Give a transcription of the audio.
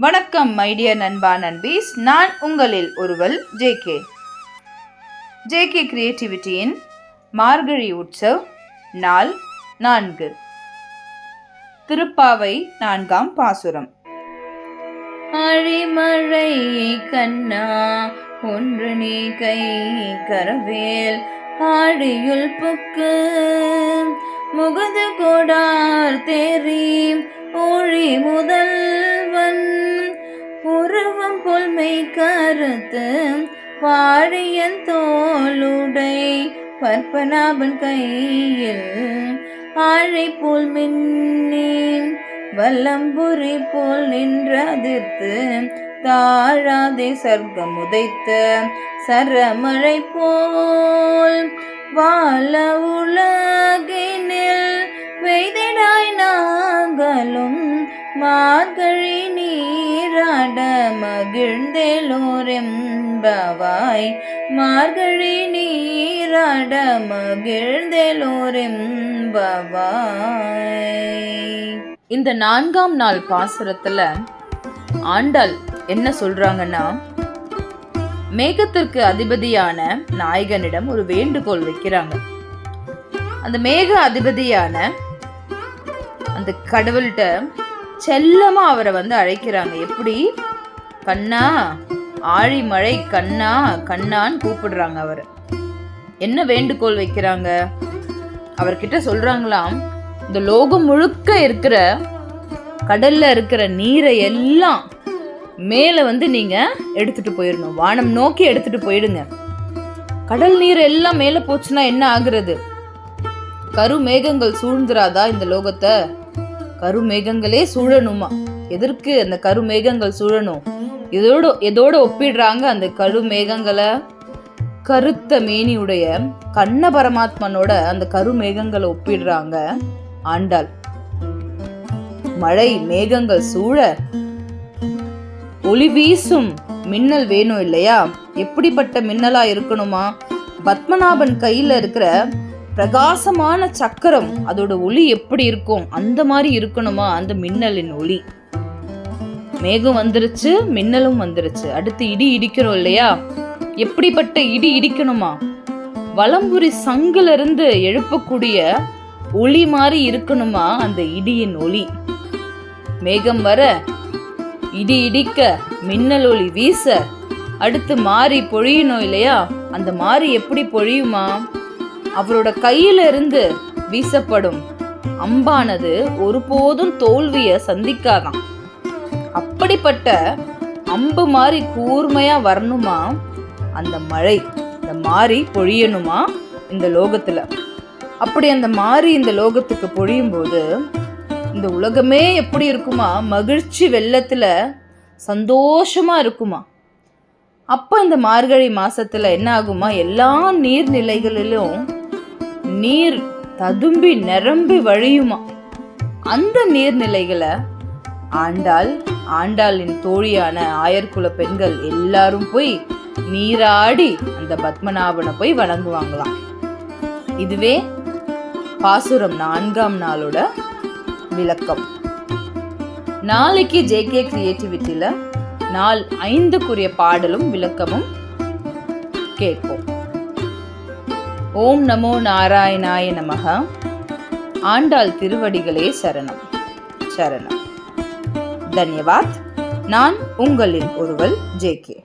வணக்கம் மைடிய நண்பா நண்பீஸ். நான் உங்களில் ஒருவல் ஜேகே ஜேகே கிரியேட்டிவிட்டியின் மார்கழி உற்சவ் நாள் நான்கு. திருப்பாவை நான்காம் பாசுரம். அழிமழை கண்ணா ஒன்று நீ கை கரவேல். ஆழியுள் புக்கு முகது கொடார் தேரீம். ஒழி முதல் பெருமை கருத்து பாழியன் தோளுடை பற்பனாபன் கையில் ஆழை போல் மின்னேன் வல்லம்புரி போல் நின்றதிர்த்து தாழாதே சர்க்கம் உதைத்த சரமழை போல் வாழ உலகினில் பெய்திடாய் நாங்களும் மார்கள் மகிழ்ந்தெலோரெம்பவாய். மார்கழி நீராட மகிழ்ந்தெலோரெம்பவாய். இந்த நான்காம் நாள் பாசுரத்துல ஆண்டாள் என்ன சொல்றாங்கன்னா மேகத்திற்கு அதிபதியான நாயகனிடம் ஒரு வேண்டுகோள் வைக்கிறாங்க. அந்த மேக அதிபதியான அந்த கடவுள்கிட்ட செல்லமா அவரை வந்து அழைக்கிறாங்க. எப்படி? கண்ணா ஆழிமழை கண்ணா கண்ணான்னு கூப்பிடுறாங்க அவர். என்ன வேண்டுகோள் வைக்கிறாங்க? அவர்கிட்ட சொல்றாங்களாம் இந்த லோகம் முழுக்க இருக்கிற கடல்ல இருக்கிற நீரை எல்லாம் மேலே வந்து நீங்க எடுத்துட்டு போயிடணும் வானம் நோக்கி எடுத்துட்டு போயிடுங்க. கடல் நீர் எல்லாம் மேலே போச்சுன்னா என்ன ஆகுறது? கரு மேகங்கள் சூழ்ந்துராதா இந்த லோகத்தை? கரு மேகங்களே சூழணுமா? எதற்கு அந்த கருமேகங்கள் சுழணும்? சூழணும் இதோட எதோட ஒப்பிடுறாங்க அந்த கருமேகங்களை? கருத்த மேனியுடைய கண்ண பரமாத்மனோட அந்த கருமேகங்களை ஒப்பிடுறாங்க ஆண்டாள். மழை மேகங்கள் சூழ ஒளி வீசும் மின்னல் வேணும் இல்லையா? எப்படிப்பட்ட மின்னலா இருக்கணுமா? பத்மநாபன் கையில இருக்கிற பிரகாசமான சக்கரம் அதோட ஒளி எப்படி இருக்கும்? அந்த மாதிரி இருக்கணுமா அந்த மின்னலின் ஒளி? மேகம் வந்துருச்சு மின்னலும் வந்துருச்சு. அடுத்து இடி இடிக்கிறோம் இல்லையா? எப்படிப்பட்ட இடி இடிக்கணுமா? வலம்புரி சங்கிலிருந்து எழுப்பக்கூடிய ஒளி மாதிரி இருக்கணுமா அந்த இடியின் ஒளி? மேகம் வர இடி இடிக்க மின்னல் ஒளி வீச அடுத்து மாறி பொழியணும் இல்லையா? அந்த மாறி எப்படி பொழியுமா? அவரோட கையில இருந்து வீசப்படும் அம்பானது ஒருபோதும் தோல்வியை சந்திக்காதாம். அப்படிப்பட்ட அம்பு மாதிரி கூர்மையா வரணுமா? அந்த மழை இந்த மாறி பொழியணுமா இந்த லோகத்துல? அப்படி அந்த மாறி இந்த லோகத்துக்கு பொழியும் போது இந்த உலகமே எப்படி இருக்குமா? மகிழ்ச்சி வெள்ளத்துல சந்தோஷமா இருக்குமா? அப்போ இந்த மார்கழி மாசத்துல என்ன ஆகுமா எல்லா நீர்நிலைகளிலும் நீர் ததும்பி நிரம்பி வழியுமா? அந்த நீர்நிலைகளை ஆண்டாள் ஆண்டாளின் தோழியான ஆயர்குல பெண்கள் எல்லாரும் போய் நீராடி அந்த பத்மநாபனை போய் வணங்குவாங்களாம். இதுவே பாசுரம் நான்காம் நாளோட விளக்கம். நாளைக்கு ஜேகே கிரியேட்டிவிட்டியில நாள் ஐந்துக்குரிய பாடலும் விளக்கமும் கேட்போம். ஓம் நமோ நாராயணாய நமக. ஆண்டாள் திருவடிகளே சரணம். சரணம். தன்யவாத் நான் உங்களின் ஜே கே.